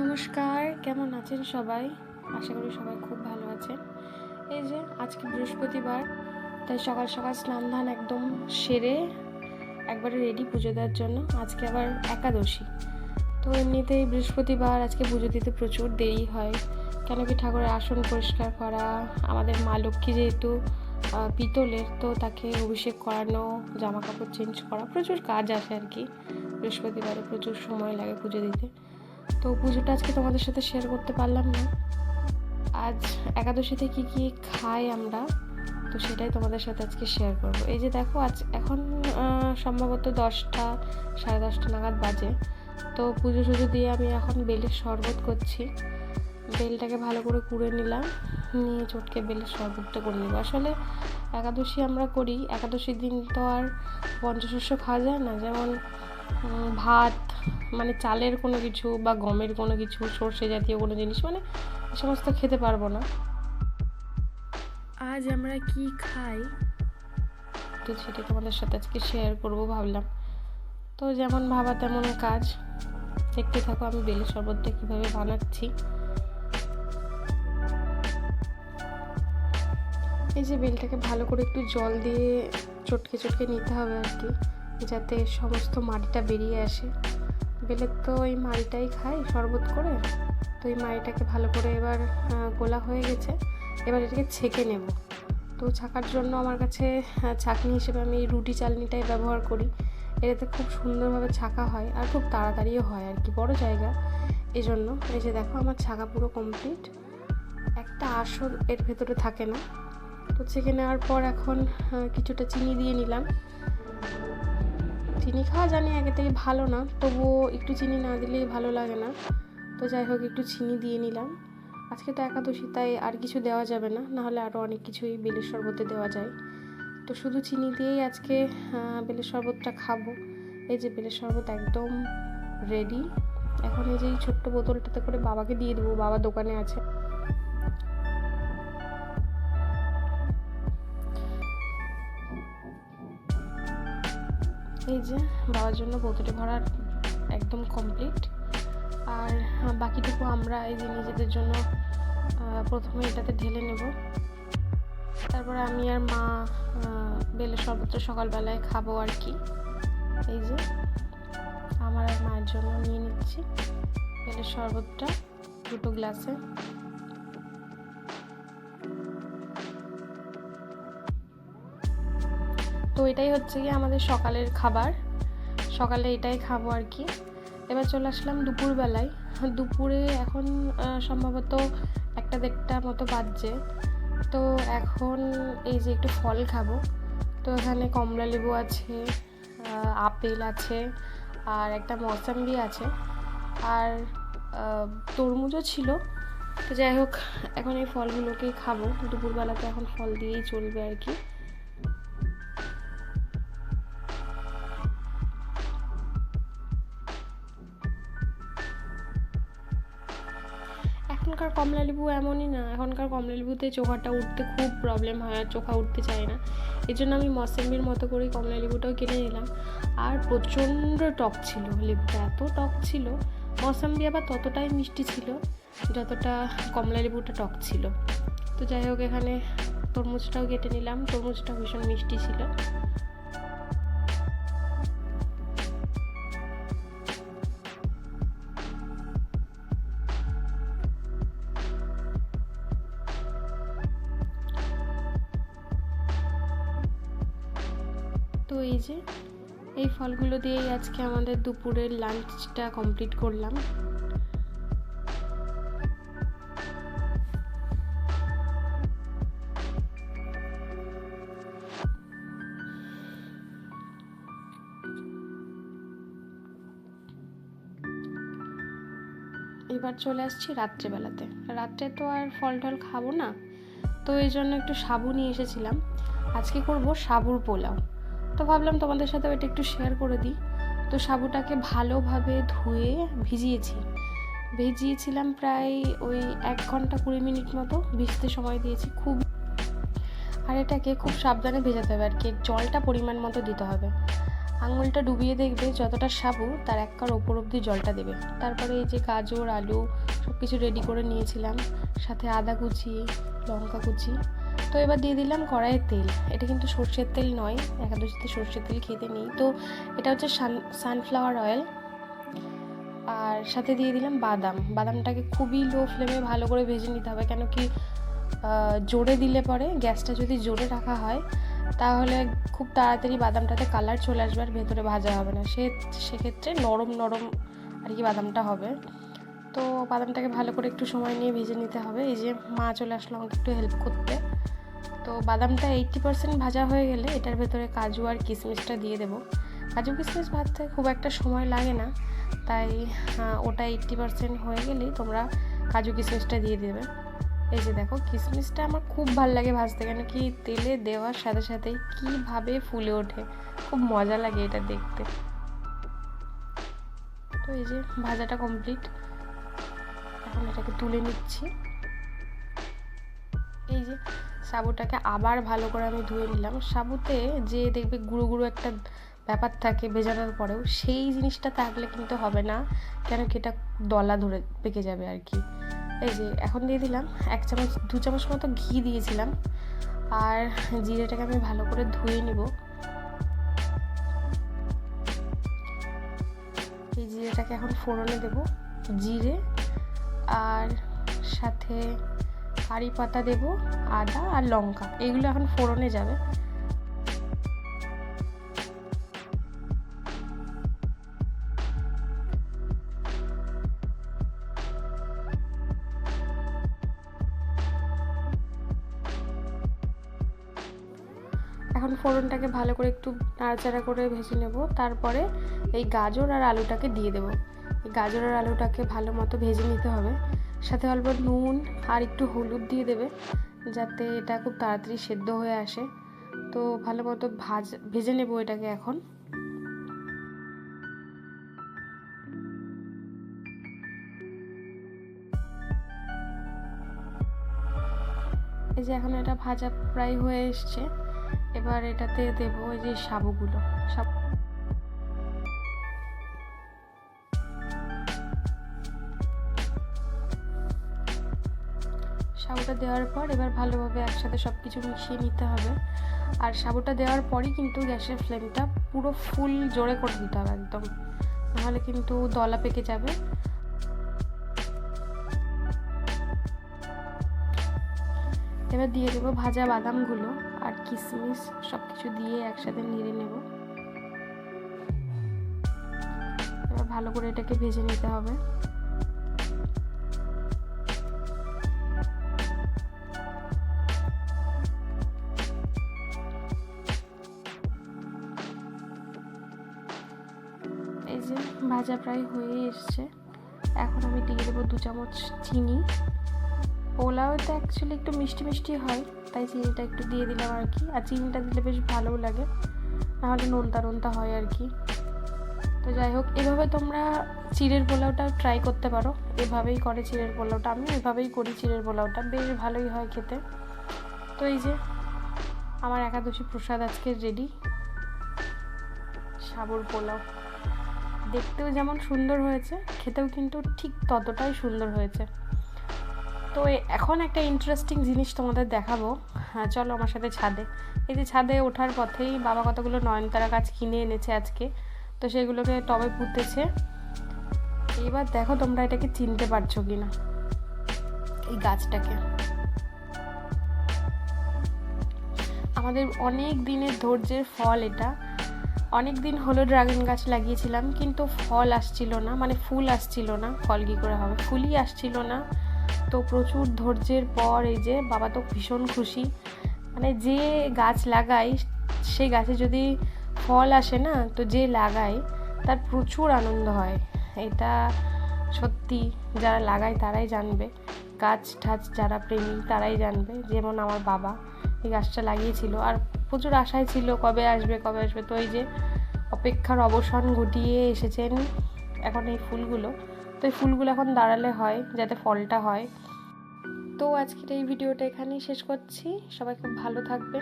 নমস্কার, কেমন আছেন সবাই? আশা করি সবাই খুব ভালো আছেন। এই যে, আজকে বৃহস্পতিবার, তাই সকাল সকাল স্নান ধান একদম সেরে একবারে রেডি পুজো দেওয়ার জন্য। আজকে আবার একাদশী। তো এমনিতেই বৃহস্পতিবার, আজকে পুজো দিতে প্রচুর দেরি হয়। কেন কি ঠাকুরের আসন পরিষ্কার করা, আমাদের মা লক্ষ্মী যেহেতু পিতলের, তো তাকে অভিষেক করানো জামা কাপড় চেঞ্জ করা প্রচুর কাজ আসে আর কি। বৃহস্পতিবারে প্রচুর সময় লাগে পুজো দিতে। তো পুজোটা আজকে তোমাদের সাথে শেয়ার করতে পারলাম না। আজ একাদশীতে কি কি খাই আমরা, তো সেটাই তোমাদের সাথে আজকে শেয়ার করব। এই যে দেখো, আজ এখন সম্ভবত দশটা, সাড়ে দশটা নাগাদ বাজে। তো পুজো টুজো দিয়ে আমি এখন বেলের শরবত করছি। বেলটাকে ভালো করে কুড়ে নিলাম, নিয়ে চটকে বেলের শরবতটা করে নেব। আসলে একাদশী আমরা করি, একাদশীর দিন তো আর পঞ্চশস্য খাওয়া যায় না, যেমন ভাত মানে চালের কোনো কিছু বা গমের কোনো কিছু সর্ষে জাতীয় কোনো জিনিস মানে এ সমস্ত খেতে পারব না। আজ আমরা কি খাই? তো সেটা তোমাদের সাথে আজকে শেয়ার করব ভাবলাম। তো যেমন ভাবা তেমন কাজ। দেখতে থাকো আমি বেলের শরবতটা কীভাবে বানাচ্ছি। এই যে বেলটাকে ভালো করে একটু জল দিয়ে চটকে চটকে নিতে হবে আর কি। যাতে সমস্ত মাটিটা বেরিয়ে আসে। বেলের তো ওই মাড়িটাই খাই শরবত করে। তো এই মাড়িটাকে ভালো করে এবার গোলা হয়ে গেছে। এবার এটাকে ছেঁকে নেব। তো ছাকার জন্য আমার কাছে ছাঁকনি হিসেবে আমি রুটি চালনিটাই ব্যবহার করি। এটাতে খুব সুন্দরভাবে ছাকা হয় আর খুব তাড়াতাড়িও হয় আর কি, বড় জায়গা। এই জন্য এই যে দেখো আমার ছাকা পুরো কমপ্লিট। একটা আসর এর ভেতরে থাকে না। তো ছেঁকে নেওয়ার পর এখন কিছুটা চিনি দিয়ে নিলাম। চিনি খাওয়া জানি আগে থেকে ভালো না, তবুও একটু চিনি না দিলেই ভালো লাগে না। তো যাই হোক, একটু চিনি দিয়ে নিলাম। আজকে তো একাদশী, তাই আর কিছু দেওয়া যাবে না, নাহলে আরও অনেক কিছুই বেলের শরবতে দেওয়া যায়। তো শুধু চিনি দিয়েই আজকে বেলের শরবতটা খাব। এই যে বেলের শরবত একদম রেডি এখন এই যে এই ছোট্ট বোতলটাতে করে বাবাকে দিয়ে দেবো, বাবা দোকানে আছে। এই যে বাবার জন্য বোতলে ভরা একদম কমপ্লিট আর বাকিটুকু আমরা এই যে নিজেদের জন্য প্রথমে এটাতে ঢেলে নেব। তারপরে আমি আর মা আহ, বেলের শরবতটা সকালবেলায় খাব আর কি। এই যে আমার আর মায়ের জন্য নিয়ে নিচ্ছি। বেলের শরবতটা দুটো গ্লাসে। তো এটাই হচ্ছে কি আমাদের সকালের খাবার। সকালে এটাই খাব আর কি। এবার চলে আসলাম দুপুরবেলায়। দুপুরে এখন সম্ভবত একটা দেড়টা মতো বাজছে। তো এখন এই যে একটু ফল খাব। তো এখানে কমলা লেবু আছে আপেল আছে, আর একটা মৌসাম্বি আছে। আর তরমুজও ছিল। তো যাই হোক, এখন এই ফলগুলোকেই খাব। দুপুরবেলাতে এখন ফল দিয়েই চলবে আর কি। এখনকার কমলা লেবু এমনই না। এখনকার কমলা লেবুতে চোখাটা উঠতে খুব প্রবলেম হয় আর চোখা উঠতে চায় না। এই জন্য আমি মসম্বির মতো করেই কমলা লেবুটাও কিনে নিলাম। আর প্রচণ্ড টক ছিল লেবুটা, এত টক ছিল। মৌসাম্বি আবার ততটাই মিষ্টি ছিল যতটা কমলা লেবুটা টক ছিল। তো যাই হোক, এখানে তরমুজটাও কেটে নিলাম। তরমুজটা ভীষণ মিষ্টি ছিল। তো এই যে, এই ফলগুলো দিয়েই আজকে আমাদের দুপুরের লাঞ্চটা কমপ্লিট করলাম। এবার চলে আসছি রাত্রেবেলাতে। রাত্রে তো আর ফল টল খাব না, তো এই জন্য একটু সাবু নিয়ে এসেছিলাম। আজকে করব সাবুর পোলাও। তো ভাবলাম তোমাদের সাথে ওইটা একটু শেয়ার করে দিই। তো সাবুটাকে ভালোভাবে ধুয়ে ভিজিয়েছি। ভিজিয়েছিলাম প্রায় ওই এক ঘণ্টা কুড়ি মিনিট মতো ভিজতে সময় দিয়েছি। খুব আর এটাকে খুব সাবধানে ভেজাতে হবে আর কি জলটা পরিমাণ মতো দিতে হবে। আঙুলটা ডুবিয়ে দেখবে যতটা সাবু, তার এক কার ওপর অব্দি জলটা দেবে। তারপরে এই যে গাজর, আলু সব কিছু রেডি করে নিয়েছিলাম। সাথে আদা কুচি, লঙ্কা কুচি। তো এবার দিয়ে দিলাম কড়াইয়ের তেল। এটা কিন্তু সর্ষের তেল নয়, একাদশীতে সর্ষের তেল খেতে নেই। তো এটা হচ্ছে সান সানফ্লাওয়ার অয়েল আর সাথে দিয়ে দিলাম বাদাম। বাদামটাকে খুবই লো ফ্লেমে ভালো করে ভেজে নিতে হবে কেন কি জোরে দিলে পরে গ্যাসটা যদি জোরে রাখা হয়, তাহলে খুব তাড়াতাড়ি বাদামটাতে কালার চলে আসবে আর ভেতরে ভাজা হবে না। সে, সেক্ষেত্রে নরম নরম আর কি বাদামটা হবে। তো বাদামটাকে ভালো করে একটু সময় নিয়ে ভেজে নিতে হবে। এই যে মা চলে আসলো আমাকে একটু হেল্প করতে। তো বাদামটা এইট্টি পার্সেন্ট ভাজা হয়ে গেলে এটার ভেতরে কাজু আর কিশমিশটা দিয়ে দেবো। কাজু কিশমিশ ভাজতে খুব একটা সময় লাগে না। তাই ওটা এইট্টি পার্সেন্ট হয়ে গেলেই তোমরা কাজু কিশমিশটা দিয়ে দেবে। এই যে দেখো কিশমিশটা আমার খুব ভালো লাগে ভাজতে, কেন কি তেলে দেওয়ার সাথে সাথেই কীভাবে ফুলে ওঠে। খুব মজা লাগে এটা দেখতে। তো এই যে ভাজাটা কমপ্লিট এখন এটাকে তুলে নিচ্ছি। এই যে সাবুটাকে আবার ভালো করে আমি ধুয়ে নিলাম। সাবুতে যে দেখবে গুঁড়ো গুঁড়ো একটা ব্যাপার থাকে ভেজানোর পরেও, সেই জিনিসটা থাকলে কিন্তু হবে না। কেন কি এটা দলা ধরে পেকে যাবে আর কি। এই যে এখন দিয়ে দিলাম এক চামচ, দু চামচ মতো ঘি দিয়েছিলাম। আর জিরেটাকে আমি ভালো করে ধুয়ে নিব। এই জিরেটাকে এখন ফোড়নে দেব। জিরে আর সাথে কারি পাতা দেব, আদা আর লঙ্কা। এগুলো এখন ফোড়নে যাবে। এখন ফোড়নটাকে ভালো করে একটু নাড়াচাড়া করে ভেজে নেব। তারপরে এই গাজর আর আলুটাকে দিয়ে দেবো। গাজর আর আলুটাকে ভালো মতো ভেজে নিতে হবে। সাথে অল্প নুন আর একটু হলুদ দিয়ে দেবে, যাতে এটা খুব তাড়াতাড়ি সেদ্ধ হয়ে আসে। তো ভালো মতো ভাজ, ভেজে নেব এটাকে এখন। এই যে এখন এটা ভাজা প্রায় হয়ে এসছে। এবার এটাতে দেব ওই যে সাবুগুলো সাবু সাবুটা দেওয়ার পর এবার ভালোভাবে একসাথে সব কিছু মিশিয়ে নিতে হবে। আর সাবুটা দেওয়ার পরই কিন্তু গ্যাসের ফ্লেমটা পুরো ফুল জোরে করে দিতে হবে একদম। নাহলে কিন্তু দলা পেকে যাবে। এবার দিয়ে দেবো ভাজা বাদামগুলো আর কিশমিশ সব কিছু দিয়ে একসাথে নেড়ে নেব। এবার ভালো করে এটাকে ভেজে নিতে হবে। যে ভাজা প্রায় হয়ে এসছে। এখন আমি দিয়ে দেবো দু চামচ চিনি। পোলাওতে অ্যাকচুয়ালি একটু মিষ্টি মিষ্টি হয়, তাই চিনিটা একটু দিয়ে দিলাম আর কি। আর চিনিটা দিলে বেশ ভালোও লাগে, নাহলে নোনতা নোনতা হয় আর কি। তো যাই হোক, এভাবে তোমরা চিড়ের পোলাওটা ট্রাই করতে পারো। এভাবেই করে চিড়ের পোলাওটা। আমি এভাবেই করি চিড়ের পোলাওটা। বেশ ভালোই হয় খেতে। তো এই যে, আমার একাদশী প্রসাদ আজকে রেডি সাবুর পোলাও। দেখতেও যেমন সুন্দর হয়েছে, খেতেও কিন্তু ঠিক ততটাই সুন্দর হয়েছে। তো এখন একটা ইন্টারেস্টিং জিনিস তোমাদের দেখাবো। হ্যাঁ চলো আমার সাথে ছাদে। এই যে ছাদে ওঠার পথেই বাবা কতগুলো নয়নতারা গাছ কিনে এনেছে আজকে, তো সেগুলোকে টবে পুঁতেছে। এবার দেখো তোমরা এটাকে চিনতে পারছ কি না এই গাছটাকে। আমাদের অনেক দিনের ধৈর্যের ফল এটা। অনেক দিন হলো ড্রাগন গাছ লাগিয়েছিলাম, কিন্তু ফল আসছিল না মানে ফুল আসছিল না, ফল কী করে হবে? ফুলই আসছিল না। তো প্রচুর ধৈর্যের পর এই যে বাবা তো ভীষণ খুশি। মানে যে গাছ লাগাই, সে গাছে যদি ফল আসে না, তো যে লাগায় তার প্রচুর আনন্দ হয়। এটা সত্যি যারা লাগায় তারাই জানবে। গাছ ঠাছ যারা প্রেমী তারাই জানবে। যেমন আমার বাবা এই গাছটা লাগিয়েছিল। আর প্রচুর আশায় ছিল কবে আসবে কবে আসবে। তো এই যে অপেক্ষার অবসান ঘটিয়ে এসেছেন এখন এই ফুলগুলো। তো এই ফুলগুলো এখন দাঁড়ালে হয়, যাতে ফলটা হয়। তো আজকের এই ভিডিওটা এখানেই শেষ করছি। সবাই খুব ভালো থাকবেন।